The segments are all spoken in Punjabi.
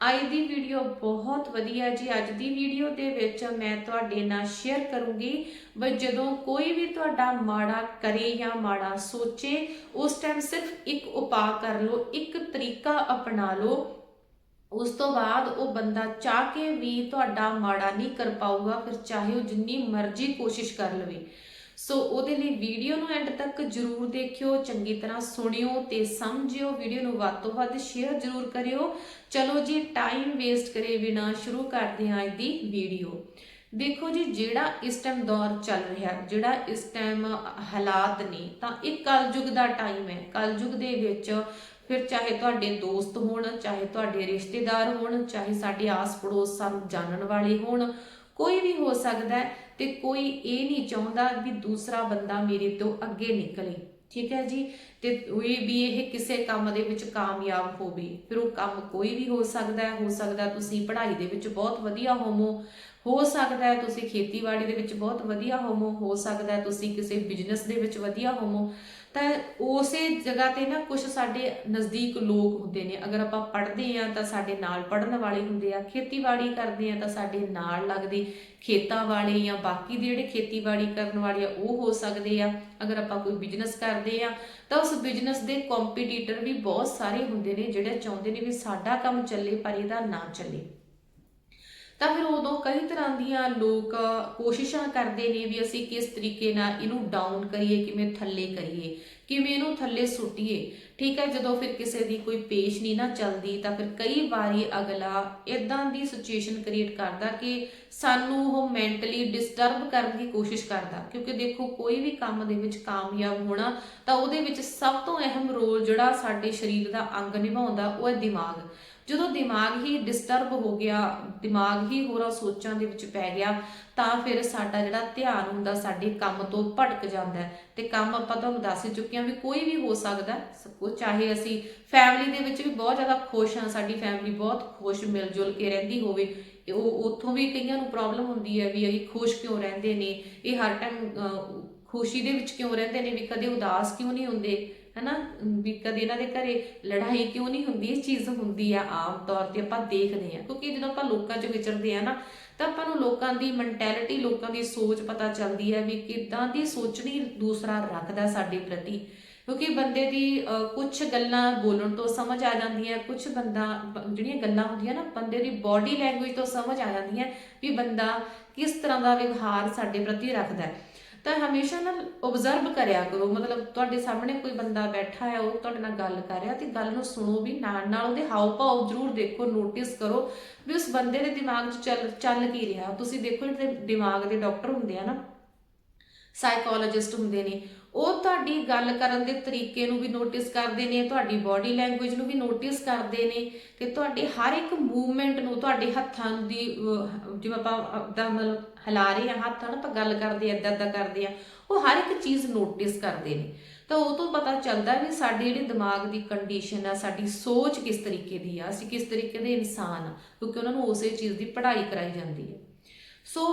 ਅੱਜ ਦੀ ਵੀਡੀਓ ਬਹੁਤ ਵਧੀਆ ਜੀ। ਅੱਜ ਦੀ ਵੀਡੀਓ ਦੇ ਵਿੱਚ ਮੈਂ ਤੁਹਾਡੇ ਨਾਲ ਸ਼ੇਅਰ ਕਰੂੰਗੀ ਬਈ ਜਦੋਂ ਕੋਈ ਵੀ ਤੁਹਾਡਾ ਮਾੜਾ ਕਰੇ ਜਾਂ ਮਾੜਾ ਸੋਚੇ, ਉਸ ਟਾਈਮ ਸਿਰਫ ਇੱਕ ਉਪਾਅ ਕਰ ਲਓ, ਇੱਕ ਤਰੀਕਾ ਅਪਣਾ ਲਓ। ਉਸ ਤੋਂ ਬਾਅਦ ਉਹ ਬੰਦਾ ਚਾਹ ਕੇ ਵੀ ਤੁਹਾਡਾ ਮਾੜਾ ਨਹੀਂ ਕਰ ਪਾਊਗਾ, ਫਿਰ ਚਾਹੇ ਉਹ ਜਿੰਨੀ ਮਰਜ਼ੀ ਕੋਸ਼ਿਸ਼ ਕਰ ਲਵੇ। ਸੋ ਉਹਦੇ ਲਈ ਵੀਡੀਓ ਨੂੰ ਐਂਡ ਤੱਕ ਜਰੂਰ ਦੇਖਿਓ, ਚੰਗੀ ਤਰ੍ਹਾਂ ਸੁਣਿਓ ਤੇ ਸਮਝਿਓ, ਵੀਡੀਓ ਨੂੰ ਵੱਧ ਤੋਂ ਵੱਧ ਸ਼ੇਅਰ ਜਰੂਰ ਕਰਿਓ। ਚਲੋ ਜੀ ਟਾਈਮ ਵੇਸਟ ਕਰੇ ਬਿਨਾ ਸ਼ੁਰੂ ਕਰਦੇ ਹਾਂ ਅੱਜ ਦੀ ਵੀਡੀਓ। ਦੇਖੋ ਜੀ, ਜਿਹੜਾ ਇਸ ਟਾਈਮ ਦੌਰ ਚੱਲ ਰਿਹਾ, ਜਿਹੜਾ ਇਸ ਟਾਈਮ ਹਾਲਾਤ ਨੇ, ਤਾਂ ਇਹ ਕਲਯੁਗ ਦਾ ਟਾਈਮ ਹੈ। ਕਲਯੁਗ ਦੇ ਵਿੱਚ ਫਿਰ ਚਾਹੇ ਤੁਹਾਡੇ ਦੋਸਤ ਹੋਣ, ਚਾਹੇ ਤੁਹਾਡੇ ਰਿਸ਼ਤੇਦਾਰ ਹੋਣ, ਚਾਹੇ ਸਾਡੇ ਆਸ ਪੜੋਸ ਸਾਨੂੰ ਜਾਣਨ ਵਾਲੇ ਹੋਣ, ਕੋਈ ਵੀ ਹੋ ਸਕਦਾ ਹੈ। ਤੇ ਕੋਈ ਇਹ ਨਹੀਂ ਚਾਹੁੰਦਾ ਵੀ ਦੂਸਰਾ ਬੰਦਾ ਮੇਰੇ ਤੋਂ ਅੱਗੇ ਨਿਕਲੇ। ਠੀਕ ਹੈ ਜੀ? ਤੇ ਇਹ ਵੀ ਇਹ ਕਿਸੇ ਕੰਮ ਦੇ ਵਿੱਚ ਕਾਮਯਾਬ ਹੋਵੇ। ਫਿਰ ਉਹ ਕੰਮ ਕੋਈ ਵੀ ਹੋ ਸਕਦਾ ਹੈ, ਹੋ ਸਕਦਾ ਤੁਸੀਂ ਪੜ੍ਹਾਈ ਦੇ ਵਿੱਚ ਬਹੁਤ ਵਧੀਆ ਹੋਵੋ। ਹੋ ਸਕਦਾ ਹੈ ਤੁਸੀਂ ਖੇਤੀਬਾੜੀ ਦੇ ਵਿੱਚ ਬਹੁਤ ਵਧੀਆ ਹੋਵੋ। ਹੋ ਸਕਦਾ ਹੈ ਤੁਸੀਂ ਕਿਸੇ ਬਿਜ਼ਨਸ ਦੇ ਵਿੱਚ ਵਧੀਆ ਹੋਵੋ। ਤਾਂ ਉਸੇ ਜਗ੍ਹਾ ਤੇ ਨਾ ਕੁਝ ਸਾਡੇ ਨਜ਼ਦੀਕ ਲੋਕ ਹੁੰਦੇ ਨੇ। ਅਗਰ ਆਪਾਂ ਪੜ੍ਹਦੇ ਆ ਤਾਂ ਸਾਡੇ ਨਾਲ ਪੜ੍ਹਨ ਵਾਲੇ ਹੁੰਦੇ ਆ, ਖੇਤੀਬਾੜੀ ਕਰਦੇ ਆ ਤਾਂ ਸਾਡੇ ਨਾਲ ਲੱਗਦੇ ਖੇਤਾਂ ਵਾਲੇ ਜਾਂ ਬਾਕੀ ਦੇ ਜਿਹੜੇ ਖੇਤੀਬਾੜੀ ਕਰਨ ਵਾਲੇ ਆ, ਉਹ ਹੋ ਸਕਦੇ ਆ। ਅਗਰ ਆਪਾਂ ਕੋਈ ਬਿਜ਼ਨਸ ਕਰਦੇ ਆ ਤਾਂ ਉਸ ਬਿਜ਼ਨਸ ਦੇ ਕੰਪੀਟੀਟਰ ਵੀ ਬਹੁਤ ਸਾਰੇ ਹੁੰਦੇ ਨੇ, ਜਿਹੜੇ ਚਾਹੁੰਦੇ ਨੇ ਵੀ ਸਾਡਾ ਕੰਮ ਚੱਲੇ ਪਰ ਇਹਦਾ ਨਾ ਚੱਲੇ। ਤਾਂ ਫਿਰ ਉਦੋਂ ਕਈ ਤਰ੍ਹਾਂ ਦੀਆਂ ਲੋਕ ਕੋਸ਼ਿਸ਼ਾਂ ਕਰਦੇ ਨੇ ਵੀ ਅਸੀਂ ਕਿਸ ਤਰੀਕੇ ਨਾਲ ਇਹਨੂੰ ਡਾਊਨ ਕਰੀਏ, ਕਿਵੇਂ ਥੱਲੇ ਕਰੀਏ, ਕਿਵੇਂ ਇਹਨੂੰ ਥੱਲੇ ਸੁੱਟੀਏ। ਠੀਕ ਹੈ, ਜਦੋਂ ਫਿਰ ਕਿਸੇ ਦੀ ਕੋਈ ਪੇਸ਼ ਨਹੀਂ ਨਾ ਚੱਲਦੀ, ਤਾਂ ਫਿਰ ਕਈ ਵਾਰੀ ਅਗਲਾ ਇਦਾਂ ਦੀ ਸਿਚੁਏਸ਼ਨ ਕ੍ਰੀਏਟ ਕਰਦਾ ਕਿ ਸਾਨੂੰ ਉਹ ਮੈਂਟਲੀ ਡਿਸਟਰਬ ਕਰਨ ਦੀ ਕੋਸ਼ਿਸ਼ ਕਰਦਾ। ਕਿਉਂਕਿ ਦੇਖੋ, ਕੋਈ ਵੀ ਕੰਮ ਦੇ ਵਿੱਚ ਕਾਮਯਾਬ ਹੋਣਾ, ਤਾਂ ਉਹਦੇ ਵਿੱਚ ਸਭ ਤੋਂ ਅਹਿਮ ਰੋਲ ਜਿਹੜਾ ਸਾਡੇ ਸਰੀਰ ਦਾ ਅੰਗ ਨਿਭਾਉਂਦਾ, ਉਹ ਹੈ ਦਿਮਾਗ। ਜਦੋਂ ਦਿਮਾਗ ਹੀ ਡਿਸਟਰਬ ਹੋ ਗਿਆ, ਦਿਮਾਗ ਹੀ ਹੋਰਾਂ ਸੋਚਾਂ ਦੇ ਵਿੱਚ ਪੈ ਗਿਆ, ਤਾਂ ਫਿਰ ਸਾਡਾ ਜਿਹੜਾ ਧਿਆਨ ਹੁੰਦਾ, ਸਾਡੇ ਕੰਮ ਤੋਂ ਭਟਕ ਜਾਂਦਾ ਹੈ ਤੇ ਕੰਮ ਆਪਾਂ ਤੁਹਾਨੂੰ ਦੱਸ ਚੁੱਕੇ ਹਾਂ ਵੀ ਕੋਈ ਵੀ ਹੋ ਸਕਦਾ ਹੈ। ਚਾਹੇ ਅਸੀਂ ਫੈਮਿਲੀ ਦੇ ਵਿੱਚ ਵੀ ਬਹੁਤ ਜ਼ਿਆਦਾ ਖੁਸ਼ ਹਾਂ, ਸਾਡੀ ਫੈਮਿਲੀ ਬਹੁਤ ਖੁਸ਼ ਮਿਲ ਜੁਲ ਕੇ ਰਹਿੰਦੀ ਹੋਵੇ ਉਹ ਉੱਥੋਂ ਵੀ ਕਈਆਂ ਨੂੰ ਪ੍ਰੋਬਲਮ ਹੁੰਦੀ ਹੈ ਵੀ ਇਹ ਖੁਸ਼ ਕਿਉਂ ਰਹਿੰਦੇ ਨੇ, ਇਹ ਹਰ ਟਾਈਮ ਖੁਸ਼ੀ ਦੇ ਵਿੱਚ ਕਿਉਂ ਰਹਿੰਦੇ ਨੇ, ਵੀ ਕਦੇ ਉਦਾਸ ਕਿਉਂ ਨਹੀਂ ਹੁੰਦੇ ਹਨਾ? ਵੀ ਕਦੇ ਇਹਨਾਂ ਦੇ ਘਰੇ ਲੜਾਈ ਕਿਉਂ ਨਹੀਂ ਹੁੰਦੀ? ਇਹ ਚੀਜ਼ ਹੁੰਦੀ ਆ ਆਮ ਤੌਰ ਤੇ ਆਪਾਂ ਦੇਖਦੇ ਆ। ਕਿਉਂਕਿ ਜਦੋਂ ਆਪਾਂ ਲੋਕਾਂ 'ਚ ਵਿਚਰਦੇ ਆ ਨਾ, ਤਾਂ ਆਪਾਂ ਨੂੰ ਲੋਕਾਂ ਦੀ ਮੈਂਟੈਲਿਟੀ ਲੋਕਾਂ ਦੀ ਸੋਚ ਪਤਾ ਚੱਲਦੀ ਹੈ ਵੀ ਕਿਦਾਂ ਦੀ ਸੋਚਣੀ ਦੂਸਰਾ ਰੱਖਦਾ ਸਾਡੇ ਪ੍ਰਤੀ। ਕਿਉਂਕਿ ਬੰਦੇ ਦੀ ਕੁਝ ਗੱਲਾਂ ਬੋਲਣ ਤੋਂ ਸਮਝ ਆ ਜਾਂਦੀਆਂ ਕੁਝ ਬੰਦਾ ਜਿਹੜੀਆਂ ਗੱਲਾਂ ਹੁੰਦੀਆਂ ਨਾ, ਬੰਦੇ ਦੀ ਬਾਡੀ ਲੈਂਗੁਏਜ ਤੋਂ ਸਮਝ ਆ ਜਾਂਦੀਆਂ ਵੀ ਬੰਦਾ ਕਿਸ ਤਰ੍ਹਾਂ ਦਾ ਵਿਵਹਾਰ ਸਾਡੇ ਪ੍ਰਤੀ ਰੱਖਦਾ ਹੈ। ਤਾਂ ਹਮੇਸ਼ਾ ਨਾ ਆਬਜ਼ਰਵ ਕਰਿਆ ਕਰੋ, ਮਤਲਬ ਤੁਹਾਡੇ ਸਾਹਮਣੇ ਕੋਈ ਬੰਦਾ ਬੈਠਾ ਹੈ, ਉਹ ਤੁਹਾਡੇ ਨਾਲ ਗੱਲ ਕਰ ਰਿਹਾ ਤੇ ਗੱਲ ਨੂੰ ਸੁਣੋ ਵੀ, ਨਾਲ ਨਾਲ ਉਹਦੇ ਹਾਵ ਭਾਵ ਜ਼ਰੂਰ ਦੇਖੋ ਨੋਟਿਸ ਕਰੋ ਵੀ ਉਸ ਬੰਦੇ ਦੇ ਦਿਮਾਗ 'ਚ ਚੱਲ ਚੱਲ ਕੀ ਰਿਹਾ। ਤੁਸੀਂ ਦੇਖੋ ਜਿਹੜੇ ਦਿਮਾਗ ਦੇ ਡਾਕਟਰ ਹੁੰਦੇ ਆ ਨਾ ਸਾਈਕੋਲੋਜਿਸਟ ਹੁੰਦੇ ਨੇ ਉਹ ਤੁਹਾਡੀ ਗੱਲ ਕਰਨ ਦੇ ਤਰੀਕੇ ਨੂੰ ਵੀ ਨੋਟਿਸ ਕਰਦੇ ਨੇ, ਤੁਹਾਡੀ ਬਾਡੀ ਲੈਂਗੁਏਜ ਨੂੰ ਵੀ ਨੋਟਿਸ ਕਰਦੇ ਨੇ ਤੇ ਤੁਹਾਡੇ ਹਰ ਇੱਕ ਮੂਵਮੈਂਟ ਨੂੰ ਤੁਹਾਡੇ ਹੱਥਾਂ ਦੀ ਜਿਵੇਂ ਆਪਾਂ ਦਾ ਮਤਲਬ ਹਿਲਾ ਰਹੇ ਆ ਹੱਥ ਨਾਲ ਆਪਾਂ ਗੱਲ ਕਰਦੇ ਆ ਏਦਾਂ ਏਦਾਂ ਕਰਦੇ ਆ ਉਹ ਹਰ ਇੱਕ ਚੀਜ਼ ਨੋਟਿਸ ਕਰਦੇ ਨੇ। ਤਾਂ ਉਹ ਤੋਂ ਪਤਾ ਚੱਲਦਾ ਵੀ ਸਾਡੇ ਜਿਹੜੀ ਦਿਮਾਗ ਦੀ ਕੰਡੀਸ਼ਨ ਆ, ਸਾਡੀ ਸੋਚ ਕਿਸ ਤਰੀਕੇ ਦੀ ਆ, ਅਸੀਂ ਕਿਸ ਤਰੀਕੇ ਦੇ ਇਨਸਾਨ ਆ, ਕਿਉਂਕਿ ਉਹਨਾਂ ਨੂੰ ਉਸੇ ਚੀਜ਼ ਦੀ ਪੜ੍ਹਾਈ ਕਰਾਈ ਜਾਂਦੀ ਹੈ। ਸੋ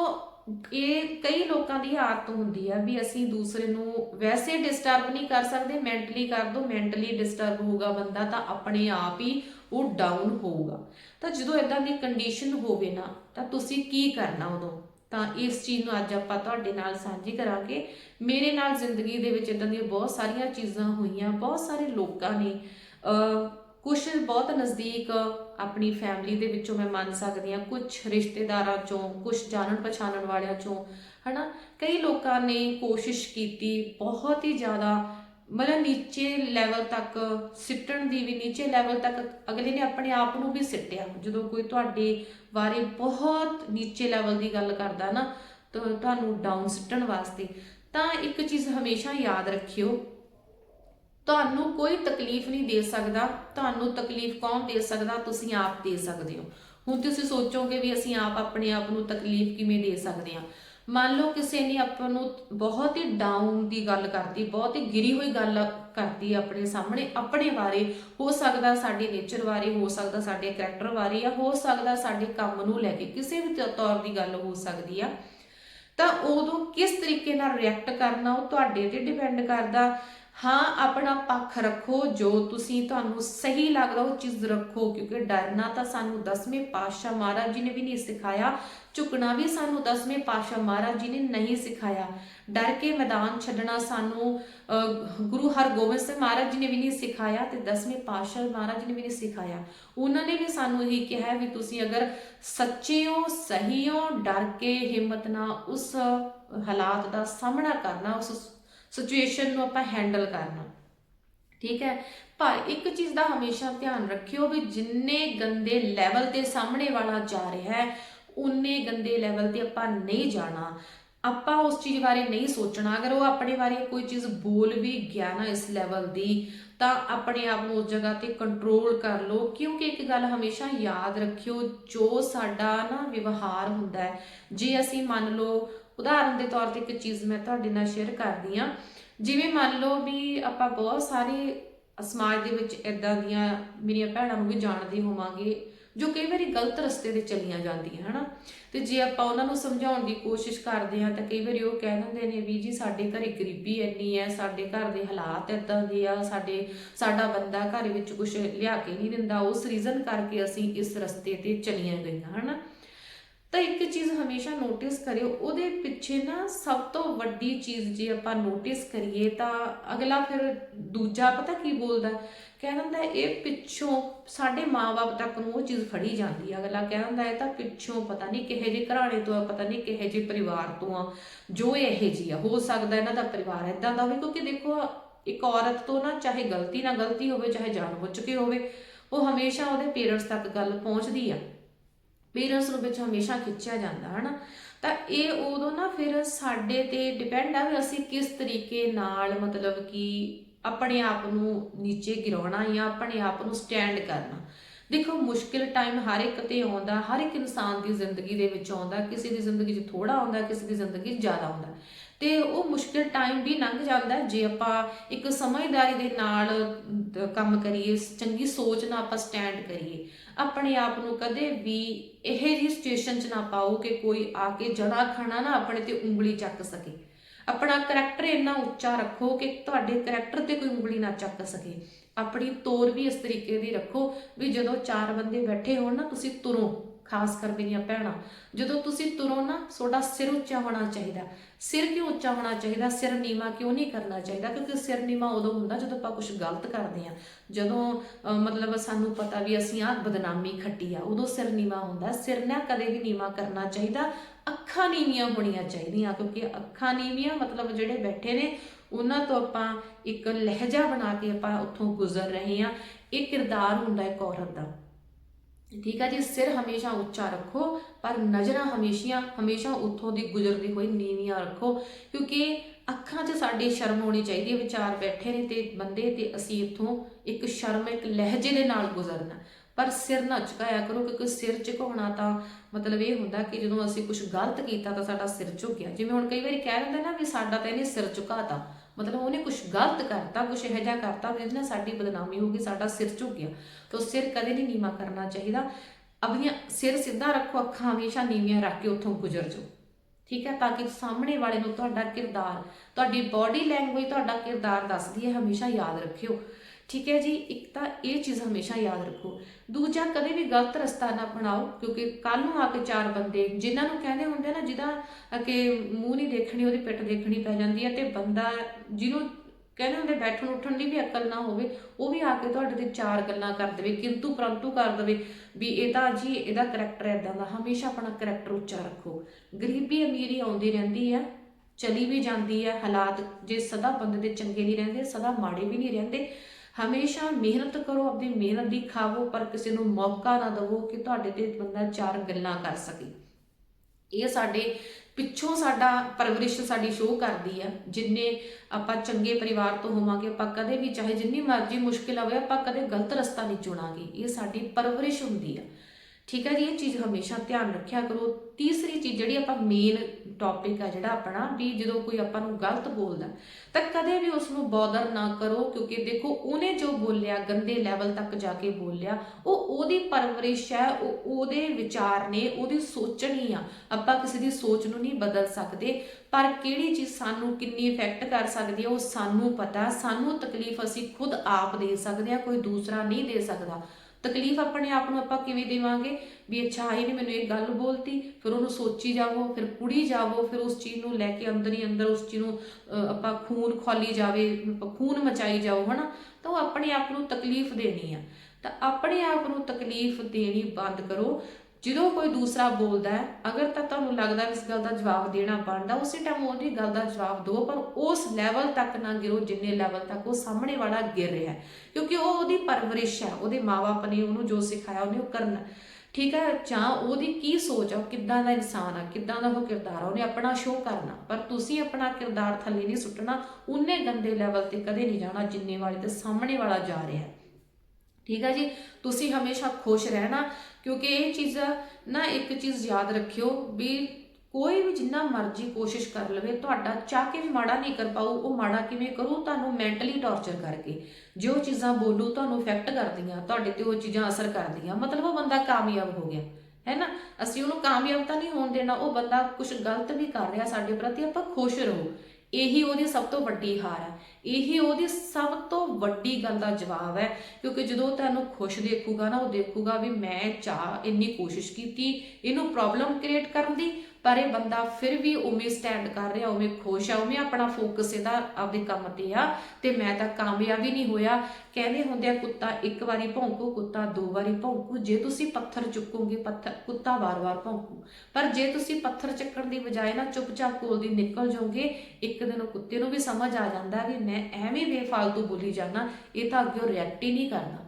ਇਹ ਕਈ ਲੋਕਾਂ ਦੀ ਆਦਤ ਹੁੰਦੀ ਆ ਵੀ ਅਸੀਂ ਦੂਸਰੇ ਨੂੰ ਵੈਸੇ ਡਿਸਟਰਬ ਨਹੀਂ ਕਰ ਸਕਦੇ ਮੈਂਟਲੀ ਕਰ ਦੋ ਮੈਂਟਲੀ ਡਿਸਟਰਬ ਹੋਊਗਾ ਬੰਦਾ ਤਾਂ ਆਪਣੇ ਆਪ ਹੀ ਉਹ ਡਾਊਨ ਹੋਊਗਾ। ਤਾਂ ਜਦੋਂ ਇਦਾਂ ਦੀ ਕੰਡੀਸ਼ਨ ਹੋਵੇ ਨਾ, ਤਾਂ ਤੁਸੀਂ ਕੀ ਕਰਨਾ ਉਦੋਂ? ਤਾਂ ਇਸ ਚੀਜ਼ ਨੂੰ ਅੱਜ ਆਪਾਂ ਤੁਹਾਡੇ ਨਾਲ ਸਾਂਝੀ ਕਰਾਂਗੇ। ਮੇਰੇ ਨਾਲ ਜ਼ਿੰਦਗੀ ਦੇ ਵਿੱਚ ਇਦਾਂ ਦੀਆਂ ਬਹੁਤ ਸਾਰੀਆਂ ਚੀਜ਼ਾਂ ਹੋਈਆਂ, ਬਹੁਤ ਸਾਰੇ ਲੋਕਾਂ ਨੇ ਅ ਕੁਝ ਬਹੁਤ ਨਜ਼ਦੀਕ ਆਪਣੀ ਫੈਮਿਲੀ ਦੇ ਵਿੱਚੋਂ ਮੈਂ ਮੰਨ ਸਕਦੀ ਹਾਂ ਕੁਝ ਰਿਸ਼ਤੇਦਾਰਾਂ ਚੋਂ ਕੁਝ ਜਾਣਨ ਪਛਾਣਨ ਵਾਲਿਆਂ ਚੋਂ, ਹਨਾ? ਕਈ ਲੋਕਾਂ ਨੇ ਕੋਸ਼ਿਸ਼ ਕੀਤੀ ਬਹੁਤ ਹੀ ਜ਼ਿਆਦਾ, ਮਤਲਬ ਨੀਚੇ ਲੈਵਲ ਤੱਕ ਸਿੱਟਣ ਦੀ ਵੀ, ਨੀਚੇ ਲੈਵਲ ਤੱਕ ਅਗਲੇ ਨੇ ਆਪਣੇ ਆਪ ਨੂੰ ਵੀ ਸਿੱਟਿਆ। ਜਦੋਂ ਕੋਈ ਤੁਹਾਡੇ ਬਾਰੇ ਬਹੁਤ ਨੀਚੇ ਲੈਵਲ ਦੀ ਗੱਲ ਕਰਦਾ ਨਾ, ਤਾਂ ਤੁਹਾਨੂੰ ਡਾਊਨ ਸਿੱਟਣ ਵਾਸਤੇ। ਤਾਂ ਇੱਕ ਚੀਜ਼ ਹਮੇਸ਼ਾ ਯਾਦ ਰੱਖਿਓ ਤੁਹਾਨੂੰ ਕੋਈ ਤਕਲੀਫ ਨਹੀਂ ਦੇ ਸਕਦਾ, ਤੁਹਾਨੂੰ ਤਕਲੀਫ ਕੌਣ ਦੇ ਸਕਦਾ? ਤੁਸੀਂ ਆਪ ਦੇ ਸਕਦੇ ਹੋ। ਹੁਣ ਤੁਸੀਂ ਸੋਚੋਗੇ ਵੀ ਅਸੀਂ ਆਪ ਆਪਣੇ ਆਪ ਨੂੰ ਤਕਲੀਫ ਕਿਵੇਂ ਦੇ ਸਕਦੇ ਹਾਂ? ਮੰਨ ਲਓ ਕਿਸੇ ਨੇ ਆਪਾਂ ਨੂੰ ਬਹੁਤ ਹੀ ਡਾਊਨ ਦੀ ਗੱਲ ਕਰਤੀ, ਬਹੁਤ ਹੀ ਗਿਰੀ ਹੋਈ ਗੱਲ ਕਰਤੀ ਆਪਣੇ ਸਾਹਮਣੇ, ਆਪਣੇ ਬਾਰੇ। ਹੋ ਸਕਦਾ ਸਾਡੇ ਨੇਚਰ ਬਾਰੇ, ਹੋ ਸਕਦਾ ਸਾਡੇ ਕੈਰੈਕਟਰ ਬਾਰੇ ਜਾਂ ਹੋ ਸਕਦਾ ਸਾਡੇ ਕੰਮ ਨੂੰ ਲੈ ਕੇ ਕਿਸੇ ਵੀ ਤੌਰ ਦੀ ਗੱਲ ਹੋ ਸਕਦੀ ਆ। ਤਾਂ ਉਦੋਂ ਕਿਸ ਤਰੀਕੇ ਨਾਲ ਰਿਐਕਟ ਕਰਨਾ ਉਹ ਤੁਹਾਡੇ ਤੇ ਡਿਪੈਂਡ ਕਰਦਾ। ਹਾਂ ਆਪਣਾ ਪੱਖ ਰੱਖੋ ਜੋ ਤੁਸੀਂ ਤੁਹਾਨੂੰ ਸਹੀ ਲੱਗਦਾ ਉਹ ਚੀਜ਼ ਰੱਖੋ ਕਿਉਂਕਿ ਡਰਨਾ ਤਾਂ ਸਾਨੂੰ ਦਸਵੇਂ ਪਾਤਸ਼ਾਹ ਮਹਾਰਾਜ ਜੀ ਨੇ ਵੀ ਨਹੀਂ ਸਿਖਾਇਆ ਝੁਕਣਾ ਵੀ ਸਾਨੂੰ ਦਸਵੇਂ ਪਾਤਸ਼ਾਹ ਮਹਾਰਾਜ ਜੀ ਨੇ ਨਹੀਂ ਸਿਖਾਇਆ। ਡਰ ਕੇ ਮੈਦਾਨ ਛੱਡਣਾ ਸਾਨੂੰ ਅਹ, ਗੁਰੂ ਹਰਗੋਬਿੰਦ ਸਿੰਘ ਮਹਾਰਾਜ ਜੀ ਨੇ ਵੀ ਨਹੀਂ ਸਿਖਾਇਆ ਤੇ ਦਸਵੇਂ ਪਾਤਸ਼ਾਹ ਮਹਾਰਾਜ ਜੀ ਨੇ ਵੀ ਨਹੀਂ ਸਿਖਾਇਆ। ਉਹਨਾਂ ਨੇ ਵੀ ਸਾਨੂੰ ਇਹੀ ਕਿਹਾ ਵੀ ਤੁਸੀਂ ਅਗਰ ਸੱਚੇ ਹੋ ਸਹੀ ਹੋ ਡਰ ਕੇ ਹਿੰਮਤ ਨਾਲ ਉਸ ਹਾਲਾਤ ਦਾ ਸਾਹਮਣਾ ਕਰਨਾ ਉਸ ਸਿਚੁਏਸ਼ਨ ਨੂੰ ਆਪਾਂ ਹੈਂਡਲ ਕਰਨਾ। ਠੀਕ ਹੈ? ਪਰ ਇੱਕ ਚੀਜ਼ ਦਾ ਹਮੇਸ਼ਾ ਧਿਆਨ ਰੱਖਿਓ ਵੀ ਜਿੰਨੇ ਗੰਦੇ ਲੈਵਲ ਤੇ ਸਾਹਮਣੇ ਵਾਲਾ ਜਾ ਰਿਹਾ ਹੈ ਉਨੇ ਗੰਦੇ ਲੈਵਲ ਤੇ ਆਪਾਂ ਨਹੀਂ ਜਾਣਾ। ਆਪਾਂ ਉਸ ਚੀਜ਼ ਬਾਰੇ ਨਹੀਂ ਸੋਚਣਾ। ਅਗਰ ਉਹ ਆਪਣੇ ਬਾਰੇ ਕੋਈ ਚੀਜ਼ ਬੋਲ ਵੀ ਗਿਆ ਨਾ ਇਸ ਲੈਵਲ ਦੀ, ਤਾਂ ਆਪਣੇ ਆਪ ਨੂੰ ਉਸ ਜਗ੍ਹਾ ਤੇ ਕੰਟਰੋਲ ਕਰ ਲਓ। ਕਿਉਂਕਿ ਇੱਕ ਗੱਲ ਹਮੇਸ਼ਾ ਯਾਦ ਰੱਖਿਓ, ਜੋ ਸਾਡਾ ਨਾ ਵਿਵਹਾਰ ਹੁੰਦਾ ਹੈ, ਜੇ ਅਸੀਂ ਮੰਨ ਲਓ ਉਦਾਹਰਨ ਦੇ ਤੌਰ ਤੇ ਇੱਕ ਚੀਜ਼ ਮੈਂ ਤੁਹਾਡੇ ਨਾਲ ਸ਼ੇਅਰ ਕਰਦੀ ਆ ਜਿਵੇਂ ਮੰਨ ਲਓ ਵੀ ਆਪਾਂ ਬਹੁਤ ਸਾਰੇ ਸਮਾਜ ਦੇ ਵਿੱਚ ਇਦਾਂ ਦੀਆਂ ਮੇਰੀਆਂ ਭੈਣਾਂ ਨੂੰ ਵੀ ਜਾਣਦੇ ਹੋਵਾਂਗੇ, ਜੋ ਕਈ ਵਾਰੀ ਗਲਤ ਰਸਤੇ ਤੇ ਚਲੀਆਂ ਜਾਂਦੀਆਂ, ਹਨਾ? ਤੇ ਜੇ ਆਪਾਂ ਉਹਨਾਂ ਨੂੰ ਸਮਝਾਉਣ ਦੀ ਕੋਸ਼ਿਸ਼ ਕਰਦੇ ਹਾਂ, ਤਾਂ ਕਈ ਵਾਰੀ ਉਹ ਕਹਿ ਦਿੰਦੇ ਨੇ ਵੀ ਜੀ ਸਾਡੇ ਘਰੇ ਗਰੀਬੀ ਇੰਨੀ ਹੈ, ਸਾਡੇ ਘਰ ਦੇ ਹਾਲਾਤ ਇਦਾਂ ਦੇ ਆ, ਸਾਡੇ, ਸਾਡਾ ਬੰਦਾ ਘਰ ਵਿੱਚ ਕੁਝ ਲਿਆ ਕੇ ਨਹੀਂ ਦਿੰਦਾ। ਉਸ ਰੀਜ਼ਨ ਕਰਕੇ ਅਸੀਂ ਇਸ ਰਸਤੇ ਤੇ ਚਲੀਆਂ ਗਈਆਂ, ਹਨਾ? ਤਾਂ ਇੱਕ ਚੀਜ਼ ਹਮੇਸ਼ਾ ਨੋਟਿਸ ਕਰਿਓ, ਉਹਦੇ ਪਿੱਛੇ ਨਾ ਸਭ ਤੋਂ ਵੱਡੀ ਚੀਜ਼ ਜੇ ਆਪਾਂ ਨੋਟਿਸ ਕਰੀਏ ਤਾਂ ਅਗਲਾ ਫਿਰ ਦੂਜਾ ਪਤਾ ਕੀ ਬੋਲਦਾ? ਕਹਿ ਦਿੰਦਾ ਇਹ ਪਿੱਛੋਂ ਸਾਡੇ ਮਾਪੇ ਤੱਕ ਨੂੰ ਉਹ ਚੀਜ਼ ਫੜੀ ਜਾਂਦੀ ਹੈ। ਅਗਲਾ ਕਹਿ ਦਿੰਦਾ ਇਹ ਤਾਂ ਪਿੱਛੋਂ ਪਤਾ ਨਹੀਂ ਕਿਹੇ ਜਿਹੇ ਘਰਾਣੇ ਤੋਂ ਆ, ਪਤਾ ਨਹੀਂ ਕਿਹੇ ਜਿਹੇ ਪਰਿਵਾਰ ਤੋਂ ਆ, ਜੋ ਇਹ ਇਹੋ ਜੀ ਆ। ਹੋ ਸਕਦਾ ਇਹਨਾਂ ਦਾ ਪਰਿਵਾਰ ਇਦਾਂ ਦਾ ਹੋਵੇ, ਕਿਉਂਕਿ ਦੇਖੋ, ਇੱਕ ਔਰਤ ਤੋਂ ਨਾ ਚਾਹੇ ਗਲਤੀ ਨਾ ਗਲਤੀ ਹੋਵੇ, ਚਾਹੇ ਜਾਣਬੁੱਝ ਕੇ ਹੋਵੇ, ਉਹ ਹਮੇਸ਼ਾ ਉਹਦੇ ਪੇਰੈਂਟਸ ਤੱਕ ਗੱਲ ਪਹੁੰਚਦੀ ਆ। ਪੇਰੈਂਟਸ ਨੂੰ ਵਿੱਚ ਹਮੇਸ਼ਾ ਖਿੱਚਿਆ ਜਾਂਦਾ, ਹਨਾ? ਤਾਂ ਇਹ ਉਦੋਂ ਨਾ ਫਿਰ ਸਾਡੇ ਤੇ ਡਿਪੈਂਡ ਆ ਵੀ ਅਸੀਂ ਕਿਸ ਤਰੀਕੇ ਨਾਲ ਮਤਲਬ ਕਿ ਆਪਣੇ ਆਪ ਨੂੰ ਨੀਚੇ ਗਿਰਾਉਣਾ ਜਾਂ ਆਪਣੇ ਆਪ ਨੂੰ ਸਟੈਂਡ ਕਰਨਾ। ਦੇਖੋ, ਮੁਸ਼ਕਿਲ ਟਾਈਮ ਹਰ ਇੱਕ ਤੇ ਆਉਂਦਾ, ਹਰ ਇੱਕ ਇਨਸਾਨ ਦੀ ਜ਼ਿੰਦਗੀ ਦੇ ਵਿੱਚ ਆਉਂਦਾ, ਕਿਸੇ ਦੀ ਜ਼ਿੰਦਗੀ 'ਚ ਥੋੜਾ ਆਉਂਦਾ, ਕਿਸੇ ਦੀ ਜ਼ਿੰਦਗੀ 'ਚ ਜ਼ਿਆਦਾ ਆਉਂਦਾ। ਤੇ ਉਹ ਮੁਸ਼ਕਿਲ ਟਾਈਮ ਵੀ ਲੰਘ ਜਾਂਦਾ, ਜੇ ਆਪਾਂ ਇੱਕ ਸਮਝਦਾਰੀ ਦੇ ਨਾਲ ਕੰਮ ਕਰੀਏ, ਚੰਗੀ ਸੋਚ ਨਾਲ ਆਪਾਂ ਸਟੈਂਡ ਕਰੀਏ। ਆਪਣੇ ਆਪ ਨੂੰ ਕਦੇ ਵੀ ਇਹ ਜਿਹੀ ਸਿਚੁਏਸ਼ਨ 'ਚ ਨਾ ਪਾਓ ਕਿ ਕੋਈ ਆ ਕੇ ਜੜਾ ਖਾਣਾ ਨਾ ਆਪਣੇ ਤੇ ਉਂਗਲੀ ਚੱਕ ਸਕੇ। ਆਪਣਾ ਕਰੈਕਟਰ ਇੰਨਾ ਉੱਚਾ ਰੱਖੋ ਕਿ ਤੁਹਾਡੇ ਕਰੈਕਟਰ ਤੇ ਕੋਈ ਉਂਗਲੀ ਨਾ ਚੱਕ ਸਕੇ। ਆਪਣੀ ਤੋਰ ਵੀ ਇਸ ਤਰੀਕੇ ਦੀ ਰੱਖੋ ਵੀ ਜਦੋਂ ਚਾਰ ਬੰਦੇ ਬੈਠੇ ਹੋਣ ਨਾ ਤੁਸੀਂ ਤੁਰੋ। ਖਾਸ ਕਰ ਮੇਰੀਆਂ ਭੈਣਾਂ, ਜਦੋਂ ਤੁਸੀਂ ਤੁਰੋ ਨਾ, ਤੁਹਾਡਾ ਸਿਰ ਉੱਚਾ ਹੋਣਾ ਚਾਹੀਦਾ। ਸਿਰ ਕਿਉਂ ਉੱਚਾ ਹੋਣਾ ਚਾਹੀਦਾ? ਸਿਰ ਨੀਵਾ ਕਿਉਂ ਨਹੀਂ ਕਰਨਾ ਚਾਹੀਦਾ? ਕਿਉਂਕਿ ਸਿਰ ਨੀਵਾ ਉਦੋਂ ਹੁੰਦਾ ਜਦੋਂ ਆਪਾਂ ਕੁਝ ਗਲਤ ਕਰਦੇ ਆ ਜਦੋਂ ਮਤਲਬ ਸਾਨੂੰ ਪਤਾ ਵੀ ਅਸੀਂ ਆਹ ਬਦਨਾਮੀ ਖੱਟੀ ਆ, ਉਦੋਂ ਸਿਰ ਨੀਵਾ ਹੁੰਦਾ। ਸਿਰ ਨਾ ਕਦੇ ਵੀ ਨੀਵਾ ਕਰਨਾ ਚਾਹੀਦਾ। ਅੱਖਾਂ ਨੀਵੀਆਂ ਹੋਣੀਆਂ ਚਾਹੀਦੀਆਂ, ਕਿਉਂਕਿ ਅੱਖਾਂ ਨੀਵੀਆਂ ਮਤਲਬ ਜਿਹੜੇ ਬੈਠੇ ਨੇ, ਉਹਨਾਂ ਤੋਂ ਆਪਾਂ ਇੱਕ ਲਹਿਜਾ ਬਣਾ ਕੇ ਆਪਾਂ ਉੱਥੋਂ ਗੁਜ਼ਰ ਰਹੇ ਆ ਇਹ ਕਿਰਦਾਰ ਹੁੰਦਾ ਹੈ ਔਰਤ ਦਾ। ਠੀਕ ਆ ਜੀ, ਸਿਰ ਹਮੇਸ਼ਾ ਉੱਚਾ ਰੱਖੋ, ਪਰ ਨਜ਼ਰਾਂ ਹਮੇਸ਼ਾ ਹਮੇਸ਼ਾ ਉੱਥੋਂ ਦੀ ਗੁਜ਼ਰਦੀ ਹੋਈ ਨੀਵੀਆਂ ਰੱਖੋ, ਕਿਉਂਕਿ ਅੱਖਾਂ 'ਚ ਸਾਡੀ ਸ਼ਰਮ ਹੋਣੀ ਚਾਹੀਦੀ ਹੈ, ਵਿਚਾਰ ਬੈਠੇ ਨੇ ਤੇ ਬੰਦੇ ਤੇ ਅਸੀਂ ਇੱਥੋਂ ਇੱਕ ਸ਼ਰਮ, ਇੱਕ ਲਹਿਜੇ ਦੇ ਨਾਲ ਗੁਜ਼ਰਨਾ। ਪਰ ਸਿਰ ਨਾ ਝੁਕਾਇਆ ਕਰੋ, ਕਿਉਂਕਿ ਸਿਰ ਝੁਕਾਉਣਾ ਤਾਂ ਮਤਲਬ ਇਹ ਹੁੰਦਾ ਕਿ ਜਦੋਂ ਅਸੀਂ ਕੁਝ ਗਲਤ ਕੀਤਾ ਤਾਂ ਸਾਡਾ ਸਿਰ ਝੁਕਿਆ ਜਿਵੇਂ ਹੁਣ ਕਈ ਵਾਰੀ ਕਹਿ ਦਿੰਦੇ ਨਾ ਵੀ ਸਾਡਾ ਤਾਂ ਇਹਨੇ ਸਿਰ ਝੁਕਾਤਾ। ਮਤਲਬ ਉਹਨੇ ਕੁਝ ਗਲਤ ਕਰਤਾ ਕੁਝ ਇਹੋ ਜਿਹਾ ਕਰਤਾ ਜਿਹਦੇ ਨਾਲ ਸਾਡੀ ਬਦਨਾਮੀ ਹੋ ਗਈ, ਸਾਡਾ ਸਿਰ ਝੁਕ ਗਿਆ। ਤਾਂ ਸਿਰ ਕਦੇ ਨਹੀਂ ਨੀਵਾ ਕਰਨਾ ਚਾਹੀਦਾ। ਆਪਣੀਆਂ ਸਿਰ ਸਿੱਧਾ ਰੱਖੋ, ਅੱਖਾਂ ਹਮੇਸ਼ਾ ਨੀਵੀਆਂ ਰੱਖ ਕੇ ਉੱਥੋਂ ਗੁਜ਼ਰ ਜਾਓ। ਠੀਕ ਹੈ? ਤਾਂ ਕਿ ਸਾਹਮਣੇ ਵਾਲੇ ਨੂੰ ਤੁਹਾਡਾ ਕਿਰਦਾਰ, ਤੁਹਾਡੀ ਬਾਡੀ ਲੈਂਗੁਏਜ ਤੁਹਾਡਾ ਕਿਰਦਾਰ ਦੱਸਦੀ ਹੈ, ਹਮੇਸ਼ਾ ਯਾਦ ਰੱਖਿਓ। ਠੀਕ ਹੈ ਜੀ, ਇੱਕ ਤਾਂ ਇਹ ਚੀਜ਼ ਹਮੇਸ਼ਾ ਯਾਦ ਰੱਖੋ। ਦੂਜਾ, ਕਦੇ ਵੀ ਗਲਤ ਰਸਤਾ ਨਾ ਅਪਣਾਓ ਕਿਉਂਕਿ ਕੱਲ ਨੂੰ ਆ ਕੇ ਚਾਰ ਬੰਦੇ, ਜਿਨ੍ਹਾਂ ਨੂੰ ਕਹਿੰਦੇ ਹੁੰਦੇ ਨਾ, ਜਿਹਦਾ ਕਿ ਮੂੰਹ ਨਹੀਂ ਦੇਖਣੀ, ਉਹਦੀ ਪਿੱਠ ਦੇਖਣੀ ਪੈ ਜਾਂਦੀ ਹੈ ਤੇ ਬੰਦਾ, ਜਿਹਨੂੰ ਕਹਿੰਦੇ ਹੁੰਦੇ ਬੈਠਣ ਉੱਠਣ ਦੀ ਵੀ ਅਕਲ ਨਾ ਹੋਵੇ, ਉਹ ਵੀ ਆ ਕੇ ਤੁਹਾਡੇ ਤੇ ਚਾਰ ਗੱਲਾਂ ਕਰ ਦੇਵੇ, ਕਿੰਤੂ ਪਰੰਤੂ ਕਰ ਦੇਵੇ। ਵੀ ਇਹ ਤਾਂ ਜੀ, ਇਹਦਾ ਕਰੈਕਟਰ ਐਦਾਂ ਦਾ, ਹਮੇਸ਼ਾ ਆਪਣਾ ਕਰੈਕਟਰ ਉੱਚਾ ਰੱਖੋ। ਗਰੀਬੀ ਅਮੀਰੀ ਆਉਂਦੀ ਰਹਿੰਦੀ ਹੈ ਚਲੀ ਵੀ ਜਾਂਦੀ ਹੈ ਹਾਲਾਤ ਜੇ ਸਦਾ ਬੰਦੇ ਦੇ ਚੰਗੇ ਨਹੀਂ ਰਹਿੰਦੇ, ਸਦਾ ਮਾੜੇ ਵੀ ਨਹੀਂ ਰਹਿੰਦੇ ਹਮੇਸ਼ਾ ਮਿਹਨਤ ਕਰੋ, ਆਪਣੀ ਮਿਹਨਤ ਦੀ ਖਾਵੋ, ਪਰ ਕਿਸੇ ਨੂੰ ਮੌਕਾ ਨਾ ਦਿਵੋ ਕਿ ਤੁਹਾਡੇ ਤੇ ਬੰਦਾ ਚਾਰ ਗੱਲਾਂ ਕਰ ਸਕੇ। ਇਹ ਸਾਡੇ ਪਿੱਛੋਂ ਸਾਡਾ ਪਰਵਰਿਸ਼ ਸਾਡੀ ਸ਼ੋਅ ਕਰਦੀ ਆ, ਜਿੰਨੇ ਆਪਾਂ ਚੰਗੇ ਪਰਿਵਾਰ ਤੋਂ ਹੋਵਾਂਗੇ, ਆਪਾਂ ਕਦੇ ਵੀ ਚਾਹੇ ਜਿੰਨੀ ਮਰਜ਼ੀ ਮੁਸ਼ਕਿਲ ਆਵੇ, ਆਪਾਂ ਕਦੇ ਗਲਤ ਰਸਤਾ ਨਹੀਂ ਚੁਣਾਂਗੇ। ਇਹ ਸਾਡੀ ਪਰਵਰਿਸ਼ ਹੁੰਦੀ ਆ। ਠੀਕ ਹੈ ਜੀ, ਇਹ ਚੀਜ਼ ਹਮੇਸ਼ਾ ਧਿਆਨ ਰੱਖਿਆ ਕਰੋ। ਤੀਸਰੀ ਚੀਜ਼ ਜਿਹੜੀ ਆਪਾਂ ਮੇਨ ਟੌਪਿਕ ਆ ਜਿਹੜਾ ਆਪਣਾ, ਵੀ ਜਦੋਂ ਕੋਈ ਆਪਾਂ ਨੂੰ ਗਲਤ ਬੋਲਦਾ, ਤਾਂ ਕਦੇ ਵੀ ਉਸ ਨੂੰ ਬੌਦਰ ਨਾ ਕਰੋ, ਕਿਉਂਕਿ ਦੇਖੋ, ਉਹਨੇ ਜੋ ਬੋਲਿਆ, ਗੰਦੇ ਲੈਵਲ ਤੱਕ ਜਾ ਕੇ ਬੋਲਿਆ, ਉਹ ਉਹਦੀ ਪਰਵਰਿਸ਼ ਹੈ, ਉਹ ਉਹਦੇ ਵਿਚਾਰ ਨੇ, ਉਹਦੀ ਸੋਚਣੀ ਆ। ਆਪਾਂ ਕਿਸੇ ਦੀ ਸੋਚ ਨੂੰ ਨਹੀਂ ਬਦਲ ਸਕਦੇ, ਪਰ ਕਿਹੜੀ ਚੀਜ਼ ਸਾਨੂੰ ਕਿੰਨੀ ਇਫੈਕਟ ਕਰ ਸਕਦੀ ਹੈ, ਉਹ ਸਾਨੂੰ ਪਤਾ, ਸਾਨੂੰ ਤਕਲੀਫ ਅਸੀਂ ਖੁਦ ਆਪ ਦੇ ਸਕਦੇ ਹਾਂ, ਕੋਈ ਦੂਸਰਾ ਨਹੀਂ ਦੇ ਸਕਦਾ। ਤਕਲੀਫ ਆਪਣੇ ਆਪ ਨੂੰ ਆਪਾਂ ਕਿਵੇਂ ਦੇਵਾਂਗੇ? ਵੀ ਅੱਛਾ ਆਈ ਨੇ ਮੈਨੂੰ ਇਹ ਗੱਲ ਬੋਲਤੀ ਫਿਰ ਉਹਨੂੰ ਸੋਚੀ ਜਾਵੋ ਫਿਰ ਕੁੜੀ ਜਾਵੋ ਫਿਰ ਉਸ ਚੀਜ਼ ਨੂੰ ਲੈ ਕੇ ਅੰਦਰ ਹੀ ਅੰਦਰ ਉਸ ਚੀਜ਼ ਨੂੰ ਅਹ, ਆਪਾਂ ਖੂਨ ਖੋਲੀ ਜਾਵੇ ਖੂਨ ਮਚਾਈ ਜਾਓ ਹਨਾ? ਤਾਂ ਉਹ ਆਪਣੇ ਆਪ ਨੂੰ ਤਕਲੀਫ ਦੇਣੀ ਆ। ਤਾਂ ਆਪਣੇ ਆਪ ਨੂੰ ਤਕਲੀਫ ਦੇਣੀ ਬੰਦ ਕਰੋ। ਜਦੋਂ ਕੋਈ ਦੂਸਰਾ ਬੋਲਦਾ ਹੈ, ਅਗਰ ਤਾਂ ਤੁਹਾਨੂੰ ਲੱਗਦਾ ਇਸ ਗੱਲ ਦਾ ਜਵਾਬ ਦੇਣਾ ਬਣਦਾ, ਉਸੇ ਟਾਈਮ ਉਹਦੀ ਗੱਲ ਦਾ ਜਵਾਬ ਦਿਓ, ਪਰ ਉਸ ਲੈਵਲ ਤੱਕ ਨਾ ਗਿਰੋ ਜਿੰਨੇ ਲੈਵਲ ਤੱਕ ਉਹ ਸਾਹਮਣੇ ਵਾਲਾ ਗਿਰ ਰਿਹਾ ਹੈ। ਕਿਉਂਕਿ ਉਹ ਉਹਦੀ ਪਰਵਰਿਸ਼ ਹੈ, ਉਹਦੇ ਮਾਪੇ ਨੇ ਉਹਨੂੰ ਜੋ ਸਿਖਾਇਆ, ਉਹਨੇ ਉਹ ਕਰਨਾ ਠੀਕ ਹੈ? ਜਾਂ ਉਹਦੀ ਕੀ ਸੋਚ ਆ, ਉਹ ਕਿੱਦਾਂ ਦਾ ਇਨਸਾਨ ਆ, ਕਿੱਦਾਂ ਦਾ ਉਹ ਕਿਰਦਾਰ ਆ, ਉਹਨੇ ਆਪਣਾ ਸ਼ੋਅ ਕਰਨਾ। ਪਰ ਤੁਸੀਂ ਆਪਣਾ ਕਿਰਦਾਰ ਥੱਲੇ ਨਹੀਂ ਸੁੱਟਣਾ, ਉਹਨੇ ਗੰਦੇ ਲੈਵਲ ਤੇ ਕਦੇ ਨਹੀਂ ਜਾਣਾ ਜਿੰਨੇ ਵਾਲੇ ਤੇ ਸਾਹਮਣੇ ਵਾਲਾ ਜਾ ਰਿਹਾ ਠੀਕ ਹੈ ਜੀ? ਤੁਸੀਂ ਹਮੇਸ਼ਾ ਖੁਸ਼ ਰਹਿਣਾ ਕਿਉਂਕਿ ਇਹ ਚੀਜ਼ ਨਾ ਇੱਕ ਚੀਜ਼ ਯਾਦ ਰੱਖਿਓ ਵੀ ਕੋਈ ਵੀ ਜਿੰਨਾ ਮਰਜ਼ੀ ਕੋਸ਼ਿਸ਼ ਕਰ ਲਵੇ, ਤੁਹਾਡਾ ਚਾਹ ਕੇ ਵੀ ਮਾੜਾ ਨਹੀਂ ਕਰ ਪਾਊ, ਉਹ ਮਾੜਾ ਕਿਵੇਂ ਕਰੂ, ਤੁਹਾਨੂੰ ਮੈਂਟਲੀ ਟੌਰਚਰ ਕਰਕੇ। ਜੇ ਉਹ ਚੀਜ਼ਾਂ ਬੋਲੂ, ਤੁਹਾਨੂੰ ਇਫੈਕਟ ਕਰਦੀਆਂ, ਤੁਹਾਡੇ ਤੇ ਉਹ ਚੀਜ਼ਾਂ ਅਸਰ ਕਰਦੀਆਂ। ਮਤਲਬ ਉਹ ਬੰਦਾ ਕਾਮਯਾਬ ਹੋ ਗਿਆ, ਹੈ ਨਾ? ਅਸੀਂ ਉਹਨੂੰ ਕਾਮਯਾਬ ਤਾਂ ਨਹੀਂ ਹੋਣ ਦੇਣਾ, ਉਹ ਬੰਦਾ ਕੁਝ ਗਲਤ ਵੀ ਕਰ ਰਿਹਾ ਸਾਡੇ ਪ੍ਰਤੀ, ਆਪਾਂ ਖੁਸ਼ ਰਹੋ। ਇਹੀ ਉਹਦੀ ਸਭ ਤੋਂ ਵੱਡੀ ਹਾਰ ਹੈ ਇਹੀ ਉਹਦੀ ਸਭ ਤੋਂ ਵੱਡੀ ਗੱਲ ਦਾ ਜਵਾਬ ਹੈ, ਕਿਉਂਕਿ ਜਦੋਂ ਉਹ ਤੁਹਾਨੂੰ ਖੁਸ਼ ਦੇਖੂਗਾ ਨਾ, ਉਹ ਦੇਖੂਗਾ ਵੀ ਮੈਂ ਚਾਹ ਇੰਨੀ ਕੋਸ਼ਿਸ਼ ਕੀਤੀ, ਇਹਨੂੰ ਪ੍ਰੋਬਲਮ ਕ੍ਰੀਏਟ ਕਰਨ ਦੀ, ਪਰ ਇਹ ਬੰਦਾ ਫਿਰ ਵੀ ਉਵੇਂ ਸਟੈਂਡ ਕਰ ਰਿਹਾ, ਉਵੇਂ ਖੁਸ਼ ਆ, ਉਵੇਂ ਆਪਣਾ ਫੋਕਸ ਇਹਦਾ ਆਪਦੇ ਕੰਮ ਤੇ ਆ, ਤੇ ਮੈਂ ਤਾਂ ਕਾਮਯਾਬ ਹੀ ਨਹੀਂ ਹੋਇਆ। ਕਹਿੰਦੇ ਹੁੰਦੇ ਆ, ਕੁੱਤਾ ਇੱਕ ਵਾਰੀ ਭੌਂਕੂ, ਕੁੱਤਾ ਦੋ ਵਾਰੀ ਭੌਂਕੂ, ਜੇ ਤੁਸੀਂ ਪੱਥਰ ਚੁੱਕੋਗੇ, ਪੱਥਰ, ਕੁੱਤਾ ਵਾਰ-ਵਾਰ ਭੌਂਕੂ। ਪਰ ਜੇ ਤੁਸੀਂ ਪੱਥਰ ਚੱਕਣ ਦੀ ਬਜਾਏ ਨਾ ਚੁੱਪਚਾਪ ਕੋਲ ਦੀ ਨਿਕਲ ਜਾਓਗੇ, ਇੱਕ ਦਿਨ ਕੁੱਤੇ ਨੂੰ ਵੀ ਸਮਝ ਆ ਜਾਂਦਾ ਵੀ ਮੈਂ ਐਵੇਂ ਬੇਫਾਲਤੂ ਬੋਲੀ ਜਾਣਾ ਇਹ ਤਾਂ ਅੱਗੇ ਰਿਐਕਟ ਹੀ ਨਹੀਂ ਕਰਦਾ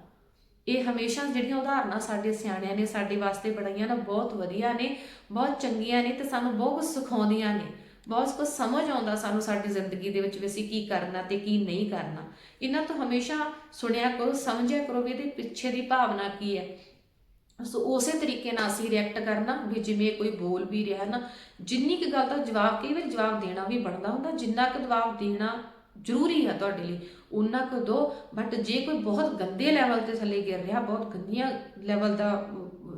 ਇਹ ਹਮੇਸ਼ਾ ਜਿਹੜੀਆਂ ਉਦਾਹਰਨਾਂ ਸਾਡੇ ਸਿਆਣਿਆਂ ਨੇ, ਸਾਡੇ ਵਾਸਤੇ ਬਣਾਈਆਂ ਨਾ, ਬਹੁਤ ਵਧੀਆ ਨੇ, ਬਹੁਤ ਚੰਗੀਆਂ ਨੇ ਤੇ ਸਾਨੂੰ ਬਹੁਤ ਕੁਝ ਸਿਖਾਉਂਦੀਆਂ ਨੇ। ਬਹੁਤ ਕੁਝ ਸਮਝ ਆਉਂਦਾ ਸਾਨੂੰ ਸਾਡੀ ਜ਼ਿੰਦਗੀ ਦੇ ਵਿੱਚ ਵੀ ਅਸੀਂ ਕੀ ਕਰਨਾ ਤੇ ਕੀ ਨਹੀਂ ਕਰਨਾ। ਇਹਨਾਂ ਤੋਂ ਹਮੇਸ਼ਾ ਸੁਣਿਆ ਕਰੋ, ਸਮਝਿਆ ਕਰੋ ਵੀ ਇਹਦੇ ਪਿੱਛੇ ਦੀ ਭਾਵਨਾ ਕੀ ਹੈ। ਸੋ ਉਸੇ ਤਰੀਕੇ ਨਾਲ ਅਸੀਂ ਰਿਐਕਟ ਕਰਨਾ ਵੀ ਜਿਵੇਂ ਕੋਈ ਬੋਲ ਵੀ ਰਿਹਾ ਨਾ, ਜਿੰਨੀ ਕੁ ਗੱਲ ਦਾ ਜਵਾਬ, ਕਈ ਵਾਰ ਜਵਾਬ ਦੇਣਾ ਵੀ ਬਣਦਾ ਹੁੰਦਾ, ਜਿੰਨਾ ਕੁ ਜਵਾਬ ਦੇਣਾ ਜ਼ਰੂਰੀ ਹੈ ਤੁਹਾਡੇ ਲਈ। ਉਹਨਾਂ ਕੁ ਦੋ ਬਟ ਜੇ ਕੋਈ ਬਹੁਤ ਗੰਦੇ ਲੈਵਲ ਤੇ ਥੱਲੇ ਗਿਰ ਰਿਹਾ, ਬਹੁਤ ਗੰਦੀਆਂ ਲੈਵਲ ਦਾ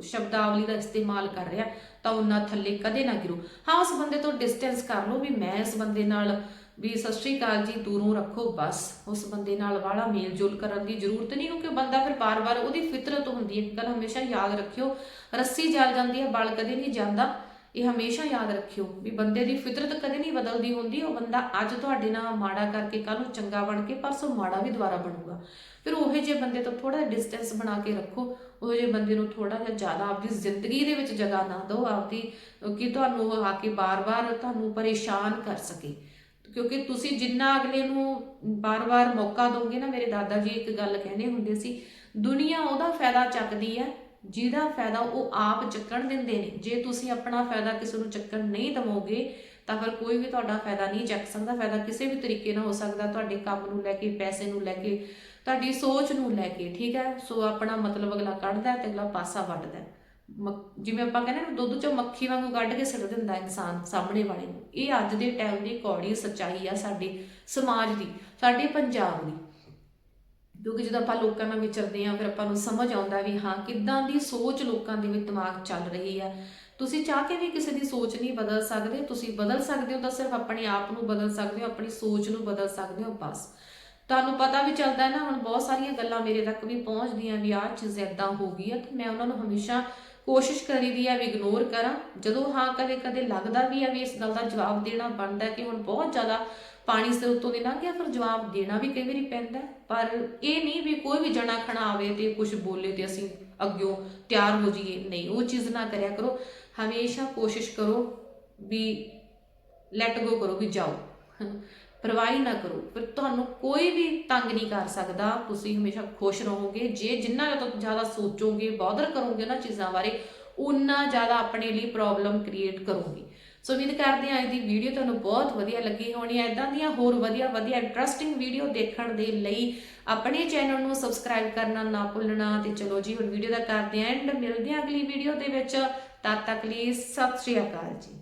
ਸ਼ਬਦਾਵਲੀ ਦਾ ਇਸਤੇਮਾਲ ਕਰ ਰਿਹਾ, ਤਾਂ ਉਹਨਾਂ ਥੱਲੇ ਕਦੇ ਨਾ ਗਿਰੋ। ਹਾਂ, ਉਸ ਬੰਦੇ ਤੋਂ ਡਿਸਟੈਂਸ ਕਰ ਲਓ ਵੀ ਮੈਂ ਇਸ ਬੰਦੇ ਨਾਲ, ਵੀ ਸਤਿ ਸ਼੍ਰੀ ਅਕਾਲ ਜੀ, ਦੂਰੋਂ ਰੱਖੋ, ਬਸ। ਉਸ ਬੰਦੇ ਨਾਲ ਵਾਲਾ ਮੇਲ ਜੋਲ ਕਰਨ ਦੀ ਜ਼ਰੂਰਤ ਨਹੀਂ, ਕਿਉਂਕਿ ਬੰਦਾ ਫਿਰ ਬਾਰ-ਬਾਰ ਉਹਦੀ ਫਿਤਰਤ ਹੁੰਦੀ ਹੈ। ਇੱਕ ਗੱਲ ਹਮੇਸ਼ਾ ਯਾਦ ਰੱਖਿਓ, ਰੱਸੀ ਜਲ ਜਾਂਦੀ ਹੈ, ਬਲ ਕਦੇ ਨਹੀਂ ਜਾਂਦਾ। ਇਹ ਹਮੇਸ਼ਾ ਯਾਦ ਰੱਖਿਓ ਵੀ ਬੰਦੇ ਦੀ ਫਿਤਰਤ ਕਦੇ ਨਹੀਂ ਬਦਲਦੀ ਹੁੰਦੀ, ਉਹ ਬੰਦਾ ਅੱਜ ਤੁਹਾਡੇ ਨਾਲ ਮਾੜਾ ਕਰਕੇ ਕੱਲ ਨੂੰ ਚੰਗਾ ਬਣ ਕੇ ਪਰਸੋਂ ਮਾੜਾ ਵੀ ਦੁਬਾਰਾ ਬਣੂਗਾ। ਫਿਰ ਉਹੇ ਜਿਹੇ ਬੰਦੇ ਤੋਂ ਥੋੜਾ ਡਿਸਟੈਂਸ ਬਣਾ ਕੇ ਰੱਖੋ, ਉਹ ਜਿਹੇ ਬੰਦੇ ਨੂੰ ਥੋੜਾ ਜਿਹਾ ਜ਼ਿਆਦਾ ਆਪਦੀ ਜ਼ਿੰਦਗੀ ਦੇ ਵਿੱਚ ਜਗ੍ਹਾ ਨਾ ਦਿਓ, ਆਪਦੀ ਕਿ ਤੁਹਾਨੂੰ ਉਹ ਆ ਕੇ ਬਾਰ-ਬਾਰ ਤੁਹਾਨੂੰ ਪਰੇਸ਼ਾਨ ਕਰ ਸਕੇ। ਕਿਉਂਕਿ ਤੁਸੀਂ ਜਿੰਨਾ ਅਗਲੇ ਨੂੰ ਬਾਰ-ਬਾਰ ਮੌਕਾ ਦੋਗੇ ਨਾ, ਮੇਰੇ ਦਾਦਾ ਜੀ ਇੱਕ ਗੱਲ ਕਹਿੰਦੇ ਹੁੰਦੇ ਸੀ, ਦੁਨੀਆ ਉਹਦਾ ਫਾਇਦਾ ਚੱਕਦੀ ਹੈ ਜਿਹਦਾ ਫਾਇਦਾ ਉਹ ਆਪ ਚੱਕਣ ਦਿੰਦੇ ਨੇ। ਜੇ ਤੁਸੀਂ ਆਪਣਾ ਫਾਇਦਾ ਕਿਸੇ ਨੂੰ ਚੱਕਣ ਨਹੀਂ ਦਵੋਗੇ, ਤਾਂ ਫਿਰ ਕੋਈ ਵੀ ਤੁਹਾਡਾ ਫਾਇਦਾ ਨਹੀਂ ਚੱਕ ਸਕਦਾ। ਫਾਇਦਾ ਕਿਸੇ ਵੀ ਤਰੀਕੇ ਨਾਲ ਹੋ ਸਕਦਾ, ਤੁਹਾਡੇ ਕੰਮ ਨੂੰ ਲੈ ਕੇ, ਪੈਸੇ ਨੂੰ ਲੈ ਕੇ, ਤੁਹਾਡੀ ਸੋਚ ਨੂੰ ਲੈ ਕੇ, ਠੀਕ ਹੈ? ਸੋ ਆਪਣਾ ਮਤਲਬ ਅਗਲਾ ਕੱਢਦਾ ਹੈ ਤੇ ਅਗਲਾ ਪਾਸਾ ਵੱਢਦਾ ਹੈ। ਜਿਵੇਂ ਆਪਾਂ ਕਹਿੰਦੇ ਨਾ, ਦੁੱਧ ਚੋਂ ਮੱਖੀ ਵਾਂਗੂ ਕੱਢ ਕੇ ਸਿੱਟ ਦਿੰਦਾ ਇਨਸਾਨ ਸਾਹਮਣੇ ਵਾਲੇ ਨੂੰ। ਇਹ ਅੱਜ ਦੇ ਟਾਈਮ ਦੀ ਕੌੜੀ ਸੱਚਾਈ ਆ ਸਾਡੇ ਸਮਾਜ ਦੀ, ਸਾਡੇ ਪੰਜਾਬ ਦੀ। ਕਿਉਂਕਿ ਜਦੋਂ ਆਪਾਂ ਲੋਕਾਂ ਨਾਲ ਵਿਚਰਦੇ ਆ ਫਿਰ ਆਪਾਂ ਨੂੰ ਸਮਝ ਆਉਂਦਾ ਵੀ ਹਾਂ, ਕਿੱਦਾਂ ਦੀ ਸੋਚ ਲੋਕਾਂ ਦੇ ਵਿੱਚ ਦਿਮਾਗ ਚੱਲ ਰਹੀ ਆ ਤੁਸੀਂ ਚਾਹ ਕੇ ਵੀ ਕਿਸੇ ਦੀ ਸੋਚ ਨਹੀਂ ਬਦਲ ਸਕਦੇ, ਤੁਸੀਂ ਬਦਲ ਸਕਦੇ ਹੋ ਤਾਂ ਸਿਰਫ ਆਪਣੇ ਆਪ ਨੂੰ ਬਦਲ ਸਕਦੇ ਹੋ, ਆਪਣੀ ਸੋਚ ਨੂੰ ਬਦਲ ਸਕਦੇ ਹੋ, ਬਸ। ਤੁਹਾਨੂੰ ਪਤਾ ਵੀ ਚੱਲਦਾ ਹੈ ਨਾ, ਹੁਣ ਬਹੁਤ ਸਾਰੀਆਂ ਗੱਲਾਂ ਮੇਰੇ ਤੱਕ ਵੀ ਪਹੁੰਚਦੀਆਂ ਵੀ ਆਹ ਚੀਜ਼ ਇਦਾਂ ਹੋ ਗਈ ਆ ਤੇ ਮੈਂ ਉਹਨਾਂ ਨੂੰ ਹਮੇਸ਼ਾ ਕੋਸ਼ਿਸ਼ ਕਰੀਦੀ ਆ ਵੀ ਇਗਨੋਰ ਕਰਾਂ। ਜਦੋਂ ਹਾਂ ਕਦੇ ਕਦੇ ਲੱਗਦਾ ਵੀ ਆ ਵੀ ਇਸ ਗੱਲ ਦਾ ਜਵਾਬ ਦੇਣਾ ਬਣਦਾ ਕਿ ਹੁਣ ਬਹੁਤ ਜ਼ਿਆਦਾ ਪਾਣੀ ਸਿਰ ਉੱਤੋਂ ਦੀ ਲੰਘ ਗਿਆ, ਫਿਰ ਜਵਾਬ ਦੇਣਾ ਵੀ ਕਈ ਵਾਰੀ ਪੈਂਦਾ ਪਰ ਇਹ ਨਹੀਂ ਵੀ ਕੋਈ ਵੀ ਜਣਾ ਖਣਾ ਆਵੇ ਤੇ ਕੁਝ ਬੋਲੇ ਤੇ ਅਸੀਂ ਅੱਗਿਓਂ ਤਿਆਰ ਹੋ ਜਾਈਏ। ਨਹੀਂ, ਉਹ ਚੀਜ਼ ਨਾ ਕਰਿਆ ਕਰੋ। ਹਮੇਸ਼ਾ ਕੋਸ਼ਿਸ਼ ਕਰੋ ਵੀ ਲੈਟ ਗੋ ਕਰੋ ਵੀ ਜਾਓ। ਪਰਵਾਹੀ ਨਾ ਕਰੋ। ਫਿਰ ਤੁਹਾਨੂੰ ਕੋਈ ਵੀ ਤੰਗ ਨਹੀਂ ਕਰ ਸਕਦਾ। ਤੁਸੀਂ ਹਮੇਸ਼ਾ ਖੁਸ਼ ਰਹੋਗੇ। ਜੇ ਜਿੰਨਾ ਜ਼ਿਆਦਾ ਸੋਚੋਗੇ ਬੌਦਰ ਕਰੋਗੇ ਨਾ ਚੀਜ਼ਾਂ ਬਾਰੇ ਉਨਾ ਜ਼ਿਆਦਾ ਆਪਣੇ ਲਈ ਪ੍ਰੋਬਲਮ ਕ੍ਰੀਏਟ ਕਰੋਗੇ। ਸੋ ਉਮੀਦ ਕਰਦੇ ਹਾਂ ਅੱਜ ਦੀ ਵੀਡੀਓ ਤੁਹਾਨੂੰ ਬਹੁਤ ਵਧੀਆ ਲੱਗੀ ਹੋਣੀ ਹੈ। ਇਦਾਂ ਦੀਆਂ ਹੋਰ ਵਧੀਆ ਵਧੀਆ ਇੰਟਰਸਟਿੰਗ ਵੀਡੀਓ ਦੇਖਣ ਦੇ ਲਈ ਆਪਣੇ ਚੈਨਲ ਨੂੰ ਸਬਸਕ੍ਰਾਈਬ ਕਰਨਾ ਨਾ ਭੁੱਲਣਾ। ਤੇ ਚਲੋ ਜੀ, ਹੁਣ ਵੀਡੀਓ ਦਾ ਕਰਦੇ ਹਾਂ। ਐਂਡ ਮਿਲਦੇ ਹਾਂ ਅਗਲੀ ਵੀਡੀਓ ਦੇ ਵਿੱਚ। ਤਦ ਤੱਕ ਲਈ ਸਤਿ ਸ਼੍ਰੀ ਅਕਾਲ ਜੀ।